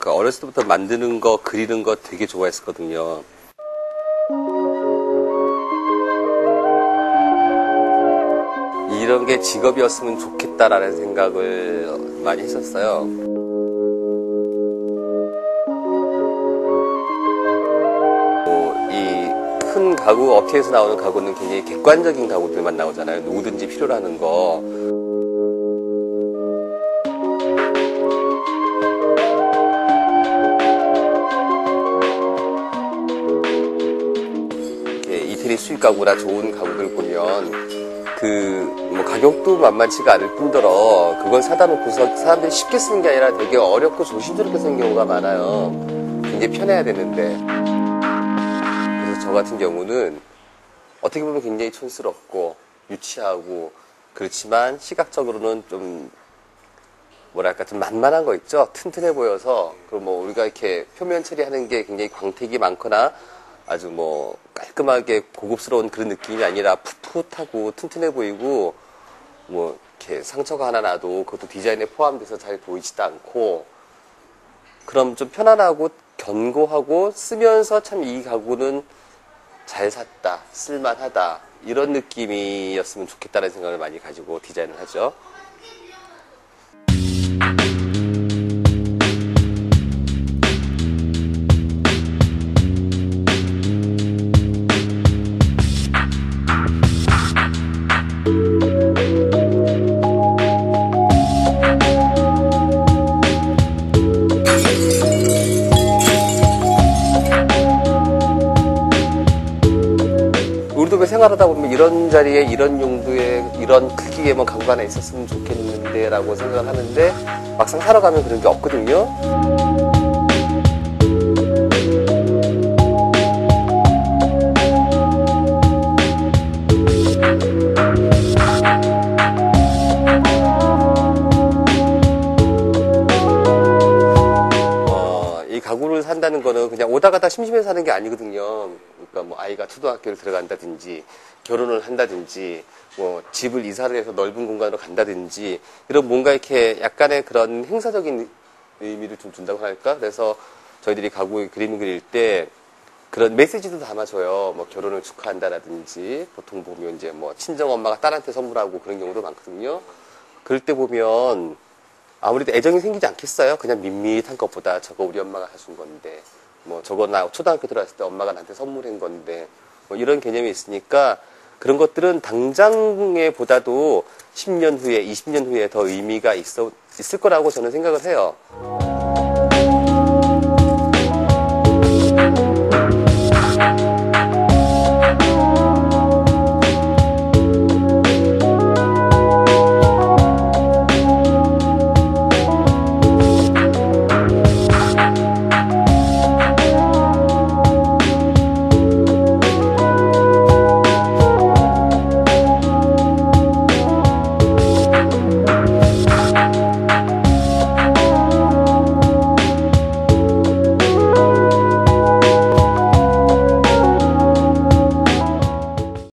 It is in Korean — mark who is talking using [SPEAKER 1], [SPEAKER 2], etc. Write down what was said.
[SPEAKER 1] 그 어렸을 때부터 만드는 거, 그리는 거 되게 좋아했었거든요. 이런 게 직업이었으면 좋겠다라는 생각을 많이 했었어요. 이큰 가구, 업체에서 나오는 가구는 굉장히 객관적인 가구들만 나오잖아요. 누구든지 필요로 하는 거. 이태리 수입 가구나 좋은 가구들 보면 그 뭐 가격도 만만치가 않을 뿐더러 그걸 사다 놓고서 사람들이 쉽게 쓰는 게 아니라 되게 어렵고 조심스럽게 쓰는 경우가 많아요. 굉장히 편해야 되는데. 그래서 저 같은 경우는 어떻게 보면 굉장히 촌스럽고 유치하고 그렇지만 시각적으로는 좀 뭐랄까 좀 만만한 거 있죠. 튼튼해 보여서 그리고 뭐 우리가 이렇게 표면 처리하는 게 굉장히 광택이 많거나 아주 뭐 깔끔하게 고급스러운 그런 느낌이 아니라 풋풋하고 튼튼해 보이고 뭐 이렇게 상처가 하나 나도 그것도 디자인에 포함돼서 잘 보이지도 않고 그럼 좀 편안하고 견고하고 쓰면서 참 이 가구는 잘 샀다 쓸만하다 이런 느낌이었으면 좋겠다는 생각을 많이 가지고 디자인을 하죠. 왜 생활하다 보면 이런 자리에 이런 용도의 이런 크기에만 가구가 하나 있었으면 좋겠는데 라고 생각을 하는데 막상 살아가면 그런 게 없거든요. 가구를 산다는 거는 그냥 오다 가다 심심해서 사는 게 아니거든요. 그러니까 뭐 아이가 초등학교를 들어간다든지 결혼을 한다든지 뭐 집을 이사를 해서 넓은 공간으로 간다든지 이런 뭔가 이렇게 약간의 그런 행사적인 의미를 좀 준다고 할까? 그래서 저희들이 가구에 그림을 그릴 때 그런 메시지도 담아줘요. 뭐 결혼을 축하한다라든지 보통 보면 이제 뭐 친정 엄마가 딸한테 선물하고 그런 경우도 많거든요. 그럴 때 보면 아무래도 애정이 생기지 않겠어요? 그냥 밋밋한 것보다 저거 우리 엄마가 해준 건데, 뭐 저거 나 초등학교 들어갔을 때 엄마가 나한테 선물한 건데, 뭐 이런 개념이 있으니까 그런 것들은 당장에 보다도 10년 후에, 20년 후에 더 의미가 있어, 있을 거라고 저는 생각을 해요.